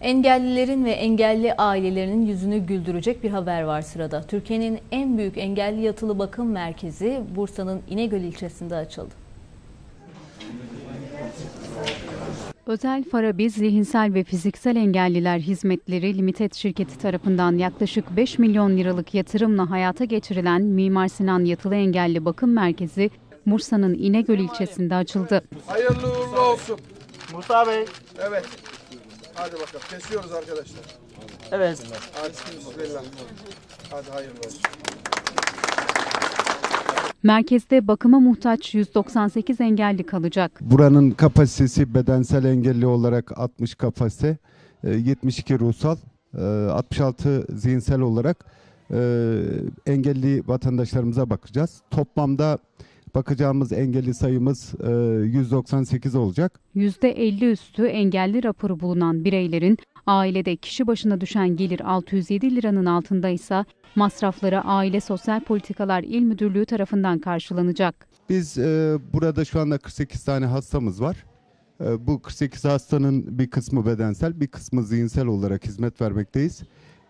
Engellilerin ve engelli ailelerinin yüzünü güldürecek bir haber var sırada. Türkiye'nin en büyük engelli yatılı bakım merkezi Bursa'nın İnegöl ilçesinde açıldı. Özel Farabi Zihinsel ve Fiziksel Engelliler Hizmetleri Limited şirketi tarafından yaklaşık 5 milyon liralık yatırımla hayata geçirilen Mimar Sinan Yatılı Engelli Bakım Merkezi Bursa'nın İnegöl ilçesinde açıldı. Hayırlı uğurlu olsun. Musa Bey. Evet. Hadi bakalım. Kesiyoruz arkadaşlar. Evet. Hadi bismillah. Hadi hayırlı olsun. Merkezde bakıma muhtaç 198 engelli kalacak. Buranın kapasitesi bedensel engelli olarak 60 kapasite, e, 72 ruhsal, e, 66 zihinsel olarak e, engelli vatandaşlarımıza bakacağız. Toplamda bakacağımız engelli sayımız e, 198 olacak. %50 üstü engelli raporu bulunan bireylerin ailede kişi başına düşen gelir 607 liranın altındaysa masrafları Aile Sosyal Politikalar İl Müdürlüğü tarafından karşılanacak. Biz e, burada şu anda 48 tane hastamız var. E, bu 48 hastanın bir kısmı bedensel, bir kısmı zihinsel olarak hizmet vermekteyiz.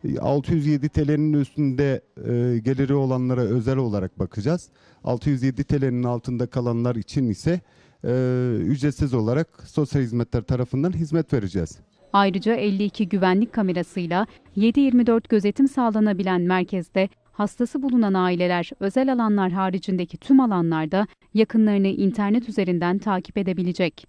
E, 607 TL'nin üstünde e, geliri olanlara özel olarak bakacağız. 607 TL'nin altında kalanlar için ise e, ücretsiz olarak sosyal hizmetler tarafından hizmet vereceğiz. Ayrıca 52 güvenlik kamerasıyla 7-24 gözetim sağlanabilen merkezde hastası bulunan aileler özel alanlar haricindeki tüm alanlarda yakınlarını internet üzerinden takip edebilecek.